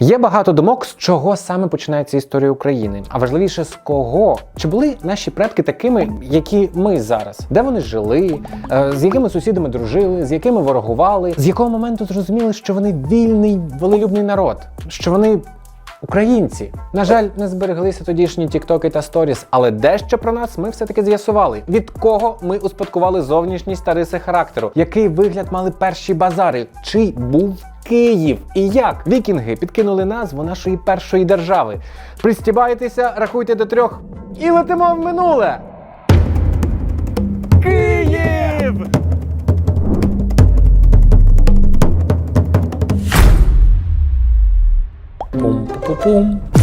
Є багато думок, з чого саме починається історія України, а важливіше з кого. Чи були наші предки такими, які ми зараз? Де вони жили, е, з якими сусідами дружили, з якими ворогували, з якого моменту зрозуміли, що вони вільний, волелюбний народ, що вони українці. На жаль, не збереглися тодішні тіктоки та сторіс, але дещо про нас ми все-таки з'ясували. Від кого ми успадкували зовнішність та риси характеру, який вигляд мали перші базари, чий був Київ і як вікінги підкинули назву нашої першої держави. Пристібайтеся, рахуйте до трьох і летимо в минуле. Київ! pum.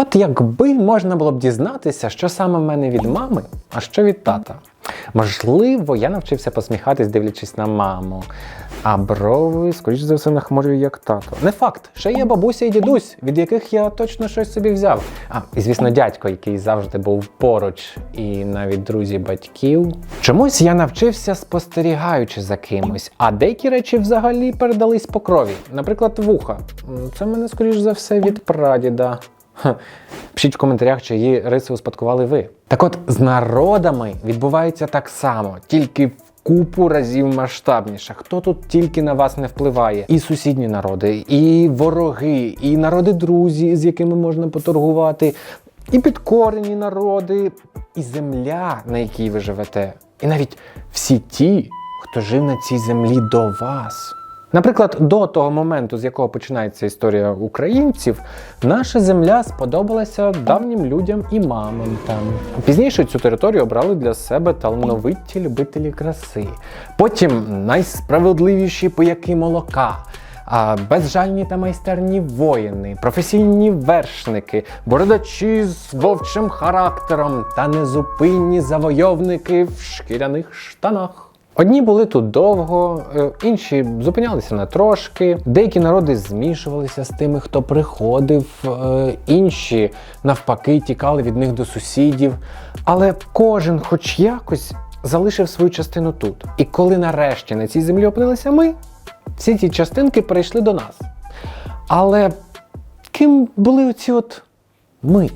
От якби можна було б дізнатися, що саме в мене від мами, а що від тата. Можливо, я навчився посміхатись, дивлячись на маму. А брови, скоріш за все, нахмурюю як тато. Не факт, ще є бабуся і дідусь, від яких я точно щось собі взяв. А, і звісно, дядько, який завжди був поруч, і навіть друзі батьків. Чомусь я навчився спостерігаючи за кимось, а деякі речі взагалі передались по крові. Наприклад, вуха. Це мене, скоріш за все, від прадіда. Пишіть в коментарях, чиї риси успадкували ви. Так от, з народами відбувається так само, тільки в купу разів масштабніше. Хто тут тільки на вас не впливає? І сусідні народи, і вороги, і народи друзі, з якими можна поторгувати, і підкорені народи, і земля, на якій ви живете, і навіть всі ті, хто жив на цій землі до вас. Наприклад, до того моменту, з якого починається історія українців, наша земля сподобалася давнім людям і мамам. Пізніше цю територію обрали для себе талановиті любителі краси. Потім найсправедливіші пияки молока. А безжальні та майстерні воїни, професійні вершники, бородачі з вовчим характером та незупинні завойовники в шкіряних штанах. Одні були тут довго, е, інші зупинялися на трошки. Деякі народи змішувалися з тими, хто приходив, е, інші навпаки тікали від них до сусідів. Але кожен, хоч якось, залишив свою частину тут. І коли нарешті на цій землі опинилися ми, всі ці частинки перейшли до нас. Але ким були оці от ми?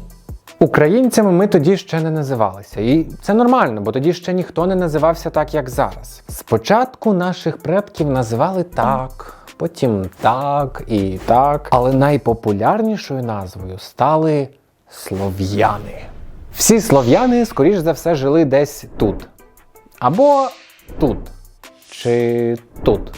Українцями ми тоді ще не називалися, і це нормально, бо тоді ще ніхто не називався так, як зараз. Спочатку наших предків називали так, потім так і так, але найпопулярнішою назвою стали слов'яни. Всі слов'яни, скоріш за все, жили десь тут. Або тут, чи тут.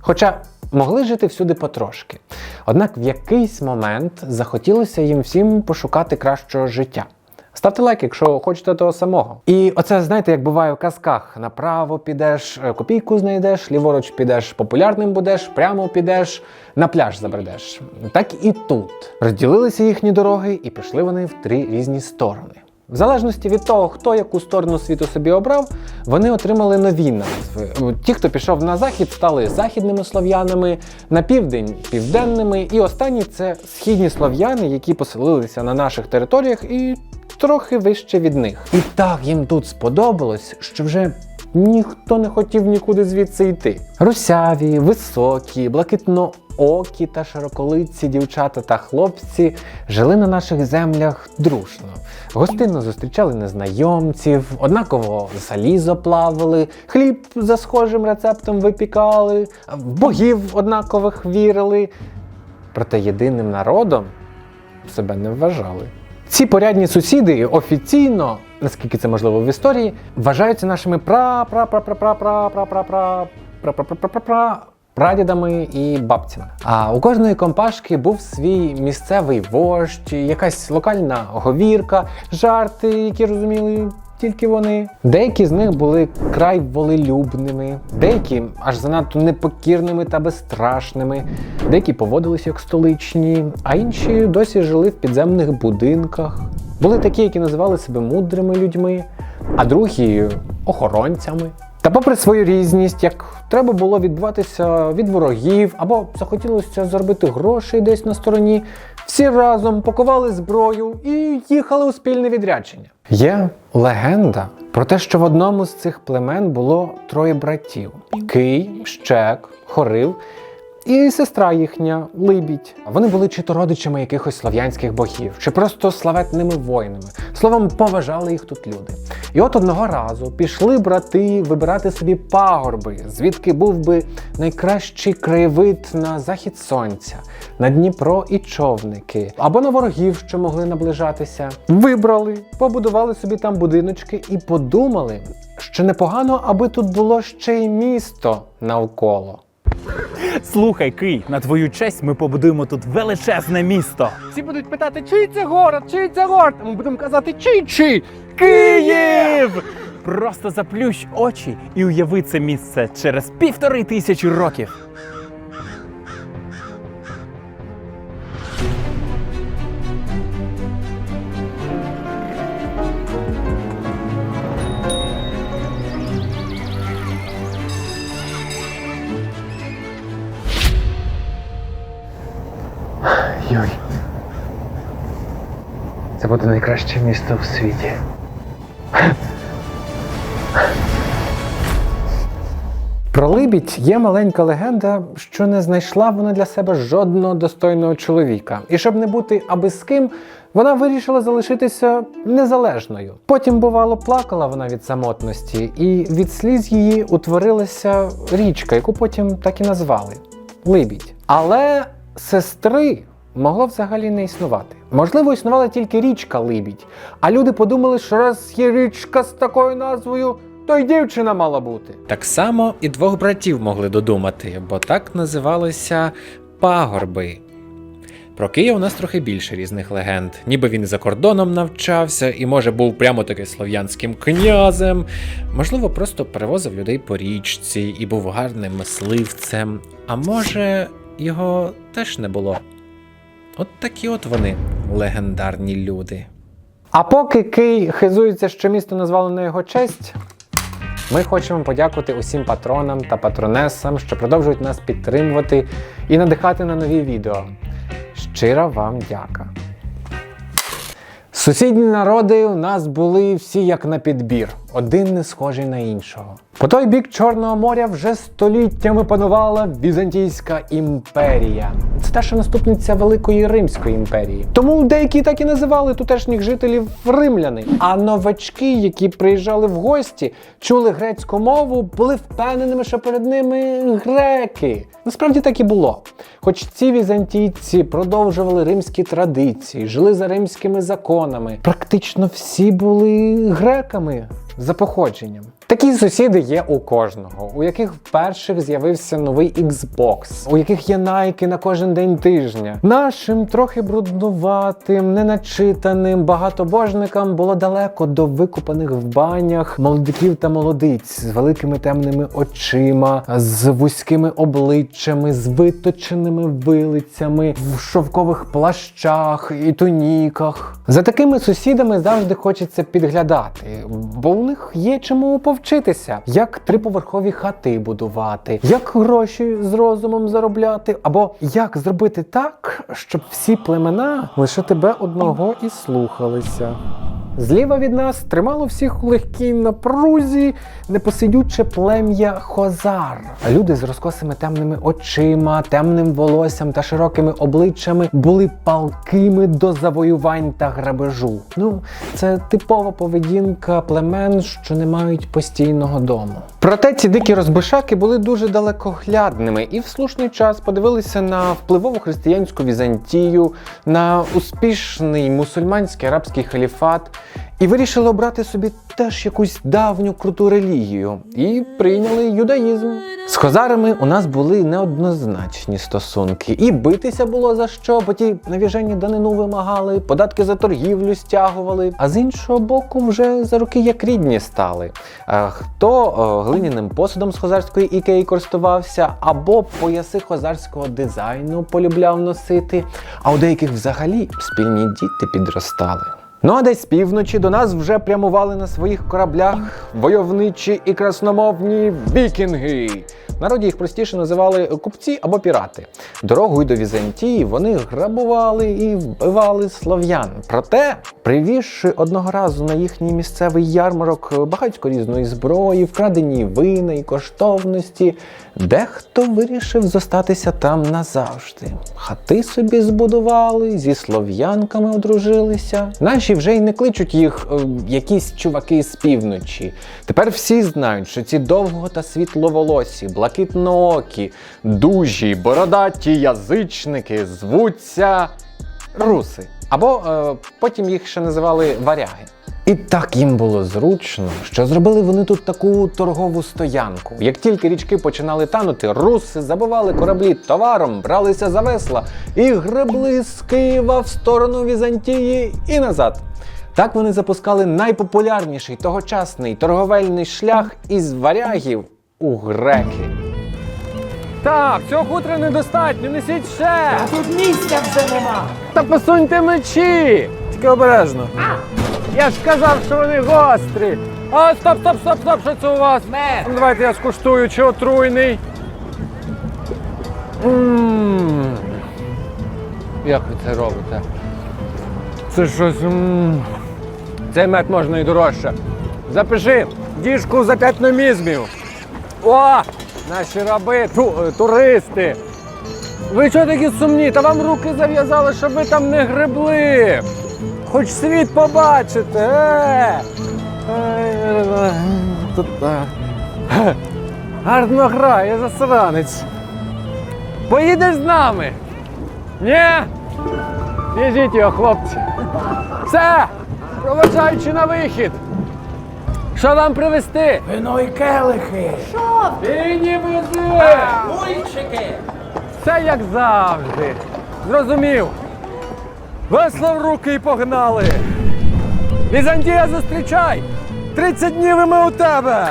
Хоча могли жити всюди потрошки. Однак в якийсь момент захотілося їм всім пошукати кращого життя. Ставте лайк, якщо хочете того самого. І оце, знаєте, як буває в казках: направо підеш, е, копійку знайдеш, ліворуч підеш, популярним будеш, прямо підеш, на пляж забредеш. Так і тут. Розділилися їхні дороги, і пішли вони в три різні сторони. В залежності від того, хто яку сторону світу собі обрав, вони отримали нові назви. Ті, хто пішов на захід, стали західними слов'янами, на південь південними, і останні це східні слов'яни, які поселилися на наших територіях і трохи вище від них. І так їм тут сподобалось, що вже ніхто не хотів нікуди звідси йти. Русяві, високі, блакитноокі та широколиці дівчата та хлопці жили на наших землях дружно. Гостинно зустрічали незнайомців, однаково залізо плавали, хліб за схожим рецептом випікали, в богів однакових вірили. Проте єдиним народом себе не вважали. Ці порядні сусіди офіційно, наскільки це можливо в історії, вважаються нашими пра пра пра пра пра пра пра пра пра пра пра пра пра пра прадідами і бабцями. А у кожної компашки був свій місцевий вождь, якась локальна говірка, жарти, які розуміли. Тільки вони. Деякі з них були край волелюбними, деякі аж занадто непокірними та безстрашними, деякі поводилися як столичні, а інші досі жили в підземних будинках. Були такі, які називали себе мудрими людьми, а другі охоронцями. Та попри свою різність, як треба було відбуватися від ворогів або захотілося заробити гроші десь на стороні, всі разом пакували зброю і їхали у спільне відрядження. Є легенда про те, що в одному з цих племен було троє братів: Кий, Щек, Хорив і сестра їхня Либідь. Вони були чи то родичами якихось слов'янських богів, чи просто славетними воїнами. Словом, поважали їх тут люди. І от одного разу пішли брати вибирати собі пагорби, звідки був би найкращий краєвид на захід сонця, на Дніпро і човники, або на ворогів, що могли наближатися. Вибрали, побудували собі там будиночки і подумали, що непогано, аби тут було ще й місто навколо. Слухай, Кий, на твою честь ми побудуємо тут величезне місто. Всі будуть питати, чий це город, чий це город. А ми будемо казати, чий чий. Київ! Просто заплющ очі і уяви це місце через півтори тисячі років. Це буде найкраще місто в світі. Про Либідь є маленька легенда, що не знайшла вона для себе жодного достойного чоловіка. І щоб не бути аби з ким, вона вирішила залишитися незалежною. Потім, бувало, плакала вона від самотності, і від сліз її утворилася річка, яку потім так і назвали Либідь. Але сестри могло взагалі не існувати. Можливо, існувала тільки річка Либідь, а люди подумали, що раз є річка з такою назвою, то й дівчина мала бути. Так само і двох братів могли додумати, бо так називалися пагорби. Про Київ у нас трохи більше різних легенд. Ніби він за кордоном навчався, і може був прямо таки слов'янським князем. Можливо, просто перевозив людей по річці і був гарним мисливцем. А може, його теж не було. От такі от вони, легендарні люди. А поки Кий хизується, що місто назвали на його честь, ми хочемо подякувати усім патронам та патронесам, що продовжують нас підтримувати і надихати на нові відео. Щира вам дяка. Сусідні народи у нас були всі як на підбір, один не схожий на іншого. По той бік Чорного моря вже століттями панувала Візантійська імперія. Це що наступниця Великої Римської імперії. Тому деякі так і називали тутешніх жителів римляни. А новачки, які приїжджали в гості, чули грецьку мову, були впевненими, що перед ними греки. Насправді так і було. Хоч ці візантійці продовжували римські традиції, жили за римськими законами, практично всі були греками за походженням. Такі сусіди є у кожного, у яких вперше з'явився новий Xbox, у яких є найки на кожен день тижня. Нашим трохи бруднуватим, неначитаним багатобожникам було далеко до викупаних в банях молодиків та молодиць з великими темними очима, з вузькими обличчями, з виточеними вилицями, в шовкових плащах і туніках. За такими сусідами завжди хочеться підглядати, бо у них є чому повчитися, як триповерхові хати будувати, як гроші з розумом заробляти, або як зробити так, щоб всі племена лише тебе одного і слухалися. Зліва від нас тримало всіх у легкій напрузі непосидюче плем'я Хозар. Люди з розкосими темними очима, темним волоссям та широкими обличчями були палкими до завоювань та грабежу. Ну, це типова поведінка племен, що не мають постійного дому. Проте ці дикі розбишаки були дуже далекоглядними і в слушний час подивилися на впливову християнську Візантію, на успішний мусульманський арабський халіфат і вирішили обрати собі теж якусь давню круту релігію і прийняли юдаїзм. З хозарами у нас були неоднозначні стосунки, і битися було за що, бо ті навіжені данину вимагали, податки за торгівлю стягували. А з іншого боку, вже за роки як рідні стали. Е, Хто е, глиняним посудом з хозарської ікеї користувався, або пояси хозарського дизайну полюбляв носити, а у деяких взагалі спільні діти підростали. Ну а десь півночі до нас вже прямували на своїх кораблях войовничі і красномовні вікінги. Народі їх простіше називали купці або пірати. Дорогою до Візантії вони грабували і вбивали слов'ян. Проте, привізши одного разу на їхній місцевий ярмарок багатько різної зброї, вкрадені вина і коштовності, дехто вирішив зостатися там назавжди. Хати собі збудували, зі слов'янками одружилися. Наші вже й не кличуть їх е, якісь чуваки з півночі. Тепер всі знають, що ці довго та світловолосі, блакитноокі, дужі, бородаті язичники звуться руси. Або е, потім їх ще називали варяги. І так їм було зручно, що зробили вони тут таку торгову стоянку. Як тільки річки починали танути, руси забивали кораблі товаром, бралися за весла і гребли з Києва в сторону Візантії і назад. Так вони запускали найпопулярніший тогочасний торговельний шлях із варягів у греки. Так, цього хутра недостатньо, несіть ще! Тут місця вже нема. Та посуньте мечі! Тільки обережно. Я ж казав, що вони гострі. А, стоп, стоп, стоп, стоп, що це у вас? Мер. Ну, Давайте я скуштую, чи отруйний. Мм. Як ви це робите? Це щось. м. Цей мед можна і дорожче. Запиши діжку за п'ять номізмів. О! Наші раби, ту, е, туристи. Ви чого такі сумні? Та вам руки зав'язали, щоб ви там не гребли. Хоч світ побачите. Е! Е, е. Гарно грає, засранець. Поїдеш з нами? Ні? Візіть його, хлопці. Все! Проводжаючи на вихід. Що вам привезти? Вино і келихи. І ні вези! Мульчики. Все як завжди. Зрозумів. Весло в руки і погнали. Візантія, зустрічай! 30 днів і ми у тебе!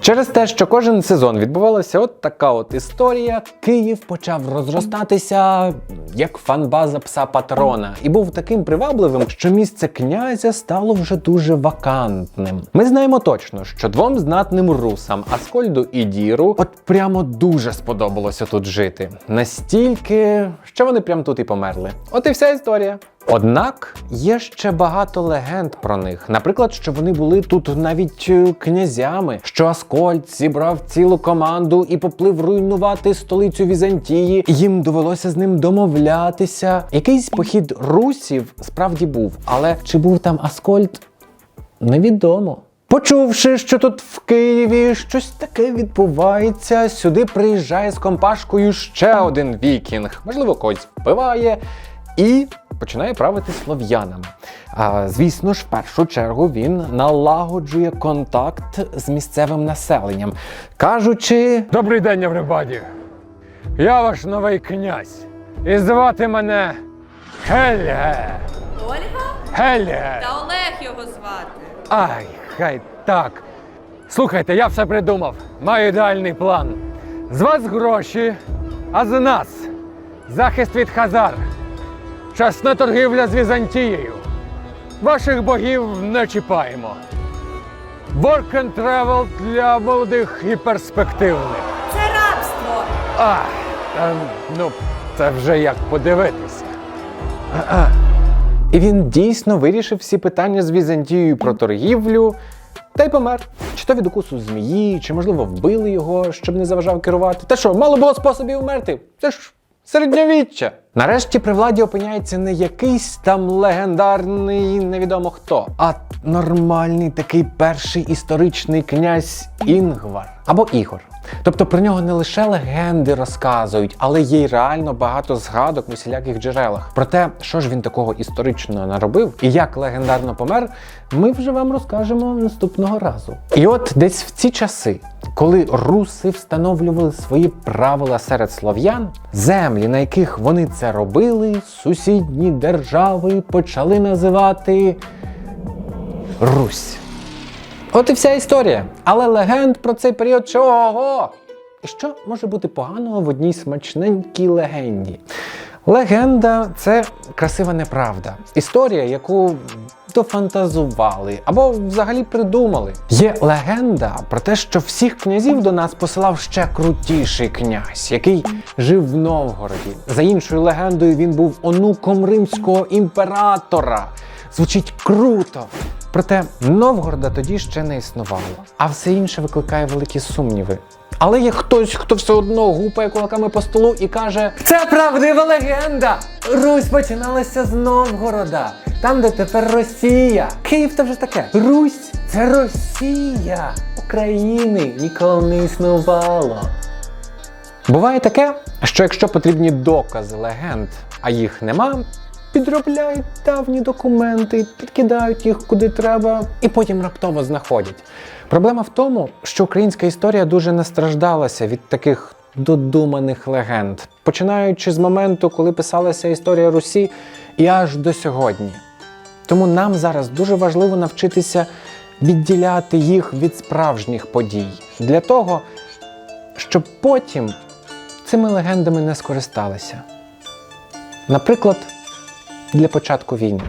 Через те, що кожен сезон відбувалася от така от історія, Київ почав розростатися як фанбаза пса патрона, і був таким привабливим, що місце князя стало вже дуже вакантним. Ми знаємо точно, що двом знатним русам Аскольду і Діру от прямо дуже сподобалося тут жити. Настільки, що вони прямо тут і померли. От і вся історія. Однак є ще багато легенд про них. Наприклад, що вони були тут навіть е, князями, що Аскольд зібрав цілу команду і поплив руйнувати столицю Візантії. Їм довелося з ним домовлятися. Якийсь похід русів справді був, але чи був там Аскольд? Невідомо. Почувши, що тут в Києві щось таке відбувається, сюди приїжджає з компашкою ще один вікінг, можливо, когось вбиває і починає правити слов'янами. А, звісно ж, в першу чергу він налагоджує контакт з місцевим населенням, кажучи. Добрий день, everybody! Я ваш новий князь. І звати мене Гельге. Ольга Гельге. та Олег його звати. Ай, хай так. Слухайте, я все придумав. Маю ідеальний план. З вас гроші, а з нас захист від Хазар. Чесна торгівля з Візантією. Ваших богів не чіпаємо. Work and travel для молодих і перспективних. Це рабство. А, та, ну, це вже як подивитися. І він дійсно вирішив всі питання з Візантією про торгівлю. Та й помер. Чи то від укусу змії, чи можливо вбили його, щоб не заважав керувати. Та що, мало було способів вмерти? Це ж середньовіччя. Нарешті при владі опиняється не якийсь там легендарний невідомо хто, а нормальний такий перший історичний князь Інгвар або Ігор. Тобто про нього не лише легенди розказують, але є й реально багато згадок в усіляких джерелах. Про те, що ж він такого історичного наробив і як легендарно помер, ми вже вам розкажемо наступного разу. І от десь в ці часи, коли руси встановлювали свої правила серед слов'ян, землі, на яких вони це робили, сусідні держави почали називати Русь. От і вся історія. Але легенд про цей період чого? І що може бути поганого в одній смачненькій легенді? Легенда це красива неправда. Історія, яку просто фантазували або взагалі придумали. Є легенда про те, що всіх князів до нас посилав ще крутіший князь, який жив в Новгороді. За іншою легендою, він був онуком римського імператора. Звучить круто. Проте Новгорода тоді ще не існувало, а все інше викликає великі сумніви. Але є хтось, хто все одно гупає кулаками по столу і каже: Це правдива легенда! Русь починалася з Новгорода, там, де тепер Росія. Київ то вже таке. Русь це Росія. України ніколи не існувало. Буває таке, що якщо потрібні докази легенд, а їх нема, підробляють давні документи, підкидають їх куди треба і потім раптово знаходять. Проблема в тому, що українська історія дуже настраждалася від таких додуманих легенд, починаючи з моменту, коли писалася історія Русі, і аж до сьогодні. Тому нам зараз дуже важливо навчитися відділяти їх від справжніх подій для того, щоб потім цими легендами не скористалися. Наприклад, для початку війни.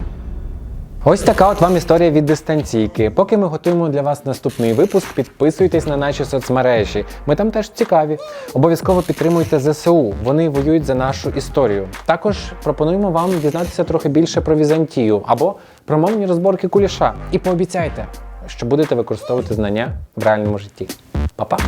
Ось така от вам історія від дистанційки. Поки ми готуємо для вас наступний випуск, підписуйтесь на наші соцмережі. Ми там теж цікаві. Обов'язково підтримуйте ЗСУ. Вони воюють за нашу історію. Також пропонуємо вам дізнатися трохи більше про Візантію або про мовні розборки куліша. І пообіцяйте, що будете використовувати знання в реальному житті. Па-па!